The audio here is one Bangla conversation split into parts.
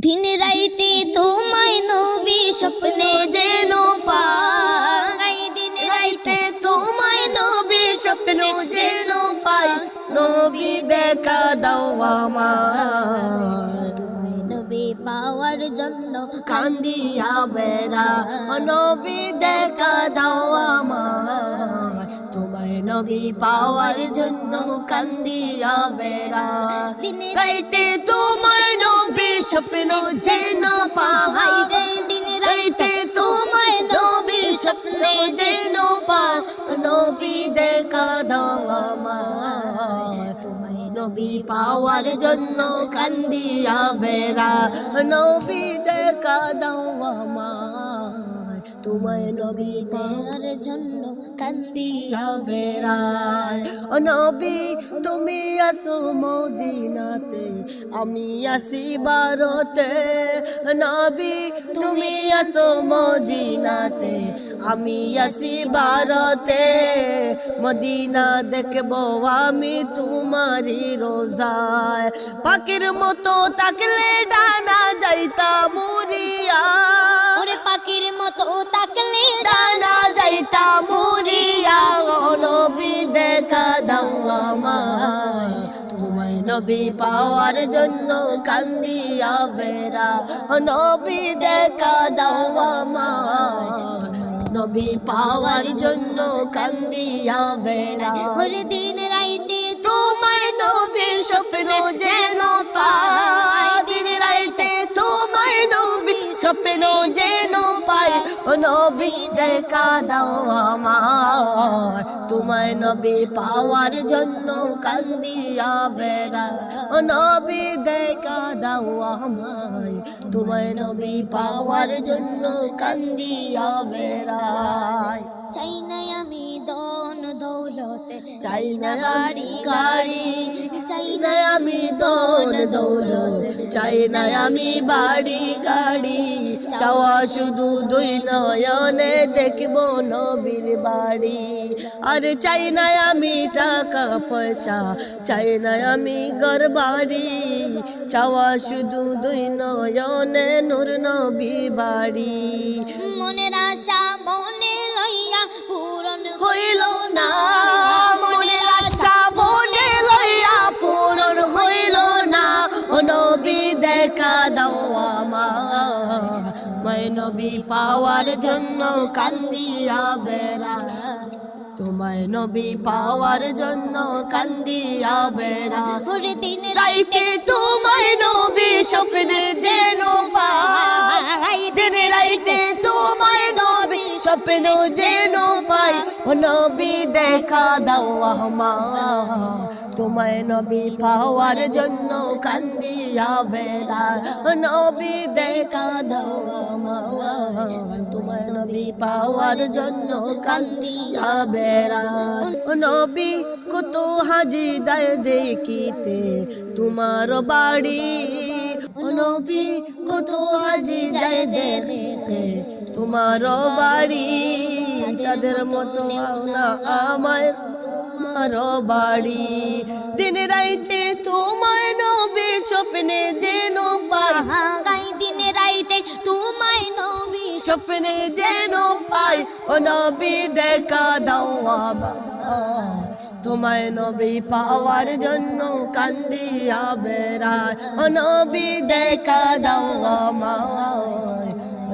দিন রাইতে তোমায় নবী স্বপ্নে যেন পাই। দিন রাইতে তোমায় নবী স্বপ্নে যেন পাই। নবী দেখা দাও আমার। নবী পাওয়ার জন্য কান্দিয়া বেড়া। নবী দেখা দাও আমার। তোমায় নবী পাওয়ার জন্য কান্দিয়া বেড়া। দিন রাইতে তোমায় নবী নবী পাওয়ার জন্য কান্দিয়া বেড়া। নবী দেখা দাও আমার তোমায় নবী পাওয়ার জন্য কান্দিয়া বেড়ায়। ও নবী, তুমি আসো মদিনাতে, আমি আসি ভারতে নবী, তুমি আসো মদিনাতে, আমি আসি ভারতে মদিনা দেখব আমি তোমারি রোজায়। পাখির মতো তাকলে ডানা যাইতা মুরিয়া পাখির মতো তাকলে ডানা যাইতা মুরিয়া ও নবী দেখা দাও আমার তোমায় নবী পাওয়ার জন্য কান্দিয়া ও নবী দেখা দাও আমার নবী পাওয়ার জন্য কান্দিয়া বেড়া। ওরে দিন রাইতে তোমায় নবী স্বপ্ন যেন পাই দিন রাইতে তোমায় নবী স্বপ্ন পাই ও নবী দেখা দাও আমার। তোমায় নবী পাওয়ার জন্য কান্দিয়া বেড়া। ও নবী কাদাও দাও আমায়। তোমায় নবী পাওয়ার জন্য কান্দিয়া বেড়ায়। চাই না আমি দন দৌলতে চাই না বাড়ি গাড়ি চাই না আমি দোন দৌলত চাই না আমি বাড়ি গাড়ি চাওয়া শুধু দুই নয়নে দেখব নবীর বাড়ি। আরে চাই না আমি টাকা পয়সা চাই না আমি ঘর বাড়ি চাওয়া শুধু দুই নয়নে নূর নবীর বাড়ি। মনের আশা মনে লইয়া পূরণ হইল না। নবী পাওয়ার জন্য কান্দিয়া বেড়া। তোমায় নবী পাওয়ার জন্য কান্দিয়া বেড়া। দিন রাইতে তোমায় নবী স্বপ্নে স্বপ্ন যেন পাই, ও নবী দেখা দাও আমার তোমায় নবী পাওয়ার জন্য কান্দিয়া বেড়া। ও নবী দেখা দাও আমার তোমায় নবী পাওয়ার জন্য কান্দিয়া বেড়া। ও নবী, কত হাজি দেয় দেখিতে তোমার বাড়ি। নবী কত হাজি যায় বাড়ি তাদের মতো না আমায়। তোমার বাড়ি দিন রাইতে তোমায় নবী স্বপ্নে যেন পাই গাই দিনে রাইতে তোমায় নবী স্বপ্নে যেন পাই ও নবী দেখা দাও আমার তোমায় নবী পাওয়ার জন্য কান্দিয়া বেড়ায়। ও নবী, দেখা দাও আমায়।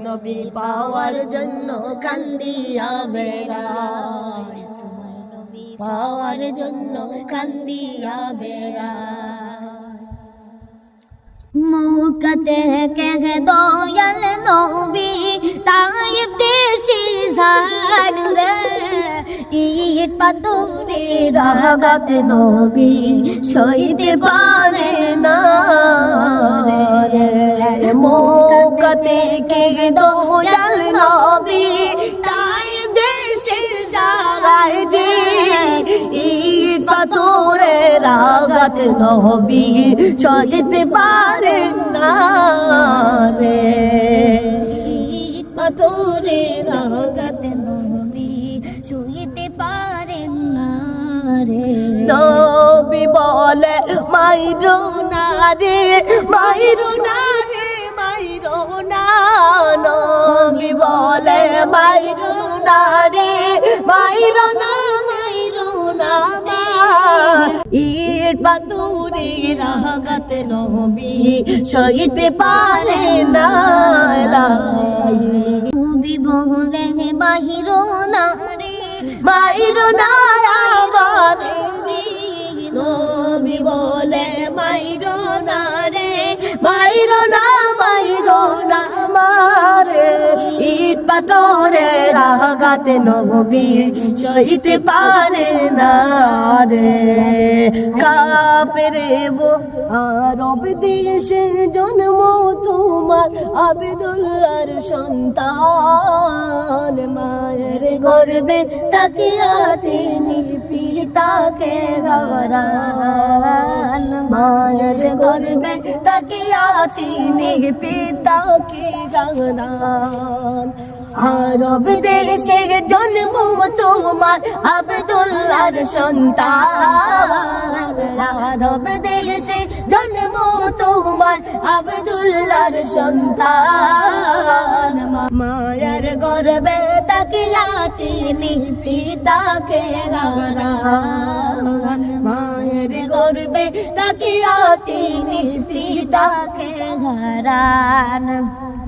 নবী, পাওয়ার জন্য কান্দিয়া বেড়ায়। তোমায় নবী পাওয়ার জন্য কান্দিয়া বেড়ায়। মৌকতে কহ দয়াল নবী তাইব দেশি জান ইট পাতুরে রাগাত নবী, সইতে পারে না মৌকতে কে দোয়াল নবী, তাই পাথরের আঘাত নবী চলিতে পারেন না রে। পাথরে আঘাত নহবি, চলিতে পারেন না রে। নবী বলে, মাইরো না রে, মাইরো না রে, মাইরো না। নবী বলে, মাইরো না রে, মাইরো না পাতুরে পারে না খুবই বহু বাহির না রে বাইর না। বলে বাইর না পাতরে রাগাতে নবী সইতে পারে না রে। কাপেরে আরব দেশে জন্ম তোমার আবেদুল্লার সন্তান। মায়ের গর্বে তাকিয়া তিনি পিতাকে গরান মায়ের গর্বে তাকিয়া তিনি পিতাকে গরান আরব দেশে জন্ম তোমার আবদুল্লার সন্তান। আরব দেশে জন্ম তোমার আবদুল্লার সন্তান। মায়ের গর্বে তাকিয়া তিনি পিতাকে হারান। মায়ের গর্বে তাকিয়া তিনি পিতাকে ঘরান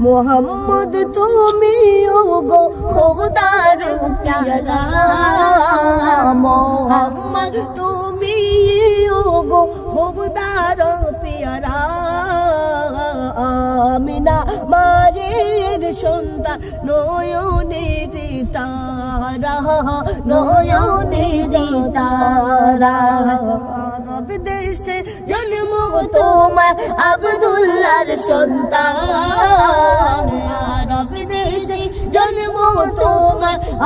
মোহাম্মদ তুমি গো খোদার প্যারা মোহাম্মদ তুমি গো খোদার প্যারা আমিনা মায়ের সন্তান, নয়নের তারা। নয়নের তারা। দেশে জন্ম তোমার আবদুল্লার সন্তান।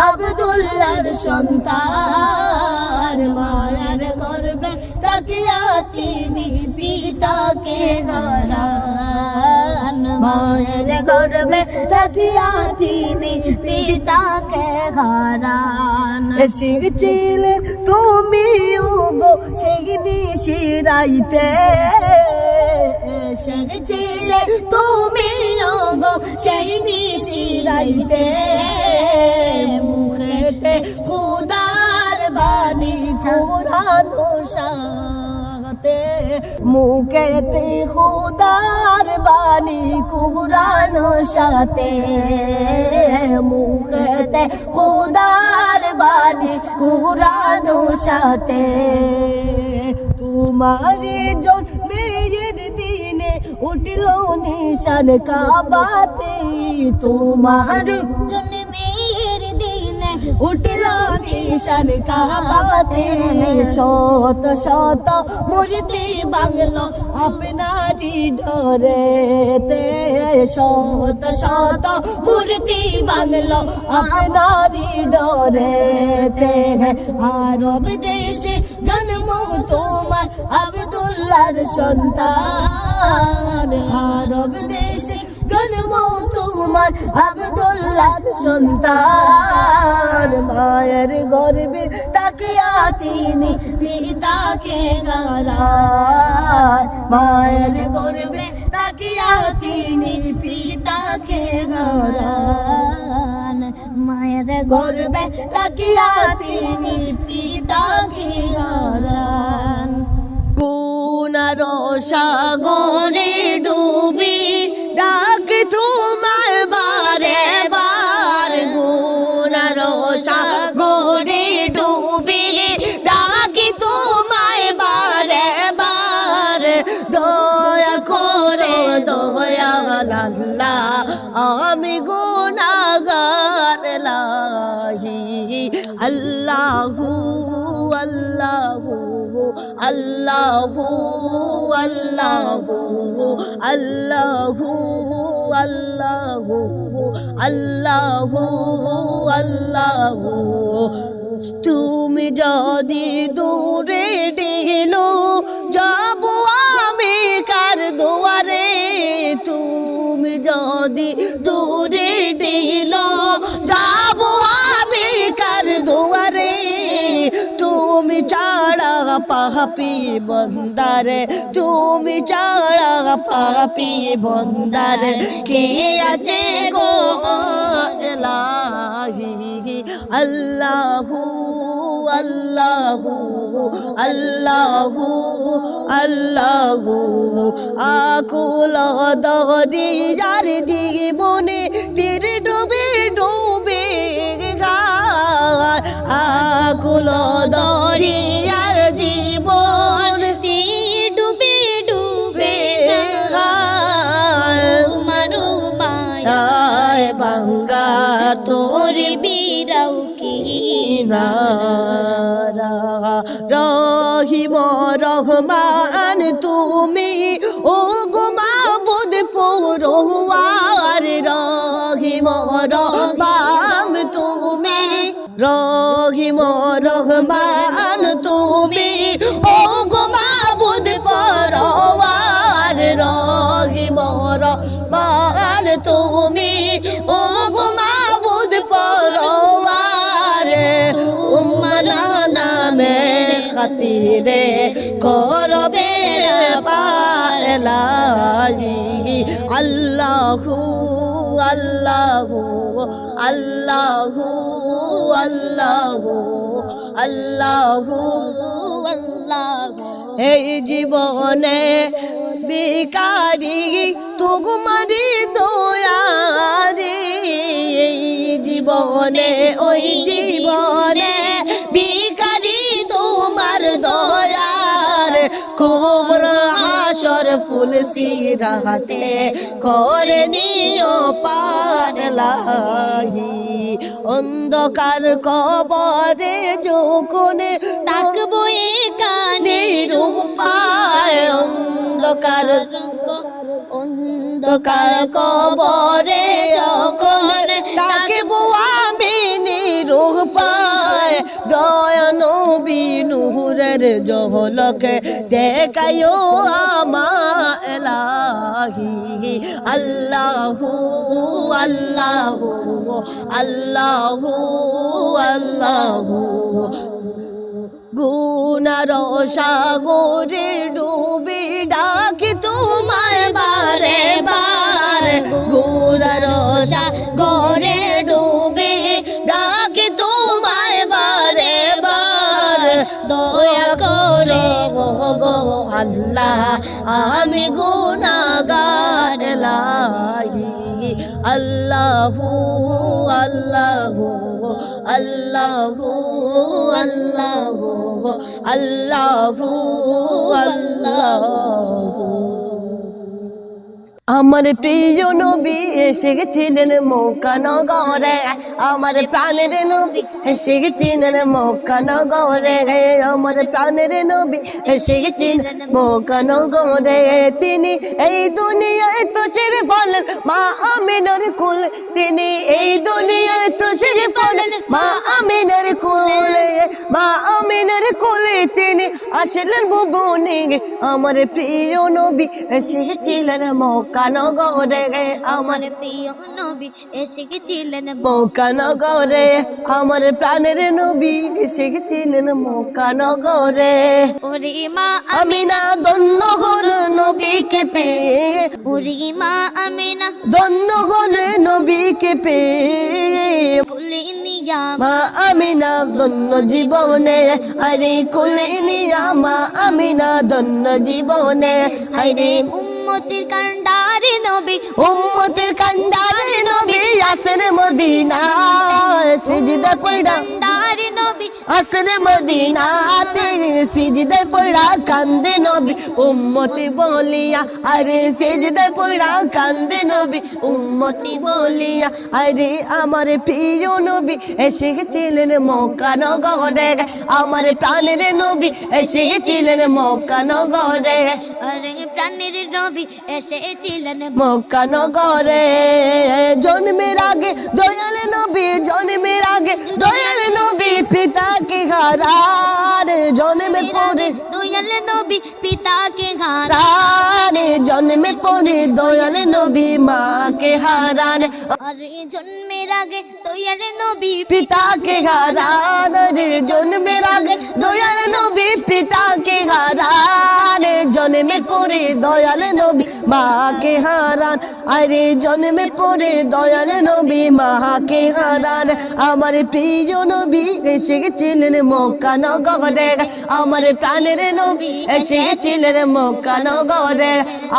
আবদুল্লার সন্তান মায়ের গর্বে তাকিয়া তিনি পিতাকে হারান। মায়ের গর্বে তাকিয়া তিনি পিতাকে হারান। এসেছিলেন তুমি গো সেই নিশিরাইতে। এসেছিলে তুমি গো সেই নিশিরাইতে। খুদার বাণী কোরআনো সাথে। মুখেতে খুদার বাণী কোরআনো সাথে। মুখেতে খুদার বাণী কোরআনো সাথে। তোমারে জন্মের দিনে উঠল নিশান কাবাতে, তোমার দিনে উঠল নিশান কাবাতে শত শত মূর্তি বাংলো আপনারি ডরেতে শত শত মূর্তি বাংলো আপনারি ডরেতে আরব দেশে জন্ম তোমার আবদুল্লার সন্তান। আরব দেশে জন্ম তোমার আবদুল্লার সন্তান। মায়ের গর্বে তাকিয়া তিনি পিতাকে গারার। মায়ের গর্বে তাকিয়া তিনি পিতাকে গারার। মায়ের গর্বে তাকিয়া তিনি পিতাকে গারান গুণার সাগরে আল্লাহু আল্লাহু আল্লাহু আল্লাহু আল্লাহু তুমি যদি দূরে ডেলো যাব পাপি বন্দারে, তুমি ছাড়া পাপি বন্দারে। কে আছে গো ইলাহি আল্লাহু আল্লাহু আল্লাহু আল্লাহু। আকুল দরিয়ার জীবনে তীর ডুবে ডুবে গায়। আকুল দরিয়ার রহিম, রহমান, তুমি ও গুমাবুদ পৌরোয়ার রহিম, রহমান, তুমি রহিম, রহমান, তুমি ও গুমাবুদ পরোয়ার রহিম, রহমান, তুমি খাতিরে করবে পারলাই আল্লাহু আল্লাহু আল্লাহু আল্লাহু আল্লাহু এই জীবনে বিকারি তুগুমারি, দয়ারি। জীবনে ওই ফুল সিরাতে করে নিও পারলাহি অন্ধকার কবরে যখন তাকবো কানে পায়। অন্ধকার অন্ধকার কবরে যখন নূরের জহলকে দেখায়ো আমা এলাহি। আল্লাহু আল্লাহু আল্লাহু আল্লাহু। গুনার সাগরে ডুবি ডাকি আমি গুনাগার লাহি। আল্লাহু আল্লাহু আল্লাহু আল্লাহু আল্লাহু আল্লাহু। আমার প্রিয় নবী এসে গেছিলেন মৌকানগরে আমার প্রাণের নবী এসে গেছিলেন মৌকানগরে আমার প্রাণের নবী এসে গেছিলেন মৌকানগরে তিনি এই দুনিয়ায় তো সেরে বলেন, মা আমিনার কুল। তিনি এই দুনিয়ায় তো সেরে বলেন, মা আমিনার কুলে। মা আমিনার কুলে। তিনি আসলেন ভুবনে আমার প্রিয় নবী এসেছিলেন মৌকানগরে আমার প্রিয় নবী এসে গেছিলেন মৌকানগরে আমার প্রাণের নবী এসে গেছিলেন মৌকানগরে ওরে মা আমি না দন্য হল নবীকে পেয়ে। ওরে মা আমিনা দন্য হল নবীকে পেয়ে। মা আমি না দন্য জীবনে। আরে কুলে নিয়া মা আমি না দন্য জীবনে। আরে উম্মতির কান্ডারে নবী উম্মতের কান্ডারে নবী আসেন মদিনা সিজদা পড়া আসরে মদিনাতে সিজদে পড়া কান্দে নবী উম্মতি বলিয়া। আরে সিজদে পড়া কান্দে নবী উম্মতি বলিয়া। আরে আমার প্রিয় নবী এসে গেছিলেন মক্কা নগরে। আমার প্রাণের নবী এসে গেছিলেন মক্কা নগরে। আরে প্রাণের নবী এসেছিলেন মক্কা নগরে। জন্মের আগে দয়াল নবী জন্মের আগে দয়াল নবী পিতাকে হারার জন্মের পরে দয়াল নবী পিতাকে রানে জন্মের পরে দয়াল নবী মাকে হারান আরে জন্মের আগে দয়াল নবী পিতাকে হারান রে জন্মের আগে দয়াল নবী পিতাকে হারান জন্মের পরে দয়াল নবী মাকে হারান। আরে জন্মের পরে দয়াল নবী মাকে হারান। আমার প্রিয় নবী এসে গেছিলেন মক্কা নগরে। আমার প্রাণের নবী এসে গেছিলেন মক্কা নগরে।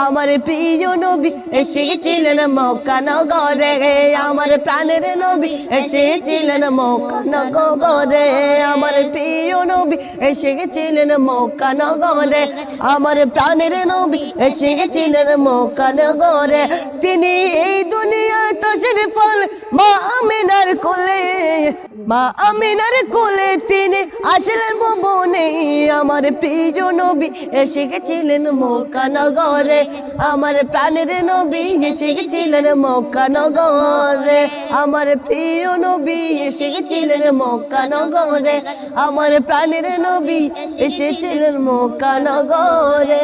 আমার প্রিয় নবী এসে গেছিলেন মক্কা নগরে। আমার প্রাণের নবী এসেছিলেন মক্কা নগরে। আমার প্রিয় নবী এসে গেছিলেন মক্কা নগরে। আমার প্রাণের নবী এসে গেছিলেন মক্কা নগরে তিনি এই দুনিয়ায় তসের ফল মা আমিনার কোলে, মা আমিনার কোলে তিনি আসলেন ভুবনে। আমার প্রিয় নবী এসে গেছিলেন মক্কা নগরে আমার প্রাণের নবী এসে গেছিলেন মক্কা নগরে আমার প্রিয় নবী এসে গেছিলেন মক্কা নগরে আমার প্রাণের নবী এসেছিলেন মক্কা নগরে